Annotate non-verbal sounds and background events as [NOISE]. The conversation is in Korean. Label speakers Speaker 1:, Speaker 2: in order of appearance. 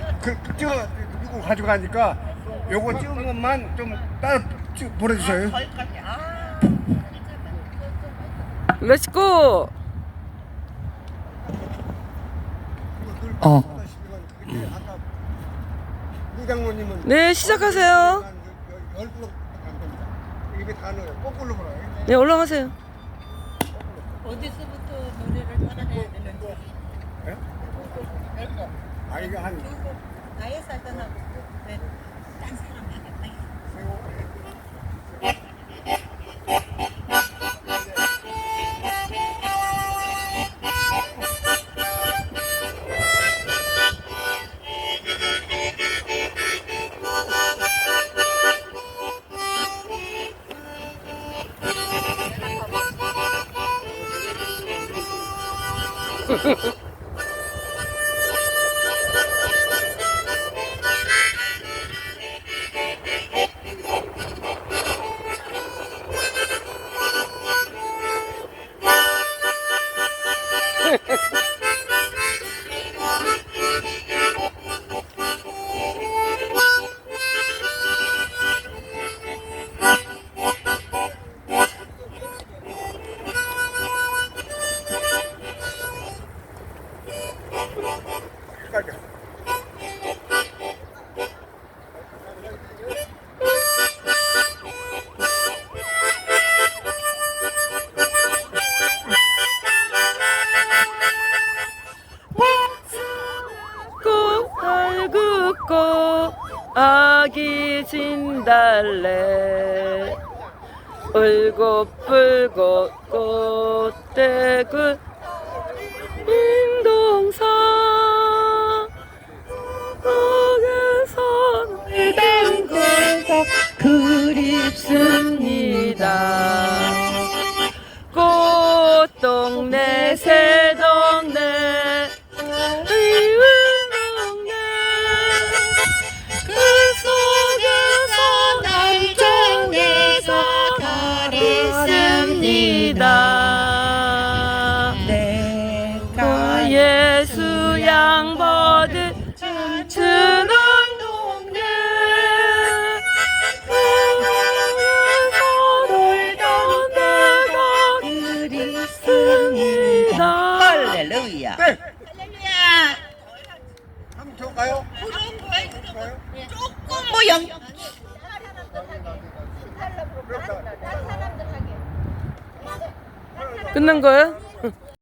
Speaker 1: 다 그, 찍어 이거 가져가니까 요거 찍은 것만 좀 따로 찍- 보내주세요.
Speaker 2: 거기까지. 아.
Speaker 3: 렛츠고!
Speaker 4: 어.
Speaker 1: 아까 부장모님은
Speaker 3: 네, 시작하세요.
Speaker 1: 열 블록 안 됩니다. 입에 다 넣어요. 거꾸로 불어요.
Speaker 3: 네, 올라가세요.
Speaker 2: 어디서부터 노래를 따라해야 되는지.
Speaker 1: 예? 아 이거 한
Speaker 2: 나의 사전하고. 네. 딴 사람 하겠다.
Speaker 1: 까지. [LAUGHS]
Speaker 3: 꽃알 긋고 아기 진달래. 울긋불긋 꽃대구 인동산 거기서 담그가 그립습니다 가리습니다 내가 예수 양버들 춤추는 동네 놀던 내가 그리습니다
Speaker 2: 할렐루야.
Speaker 1: 네.
Speaker 2: 할렐루야.
Speaker 1: 한번 더 가요.
Speaker 2: 그런 거야, 그런 거.
Speaker 1: 가요.
Speaker 2: 조금 모양.
Speaker 1: 그렇다.
Speaker 3: 끝난 거예요?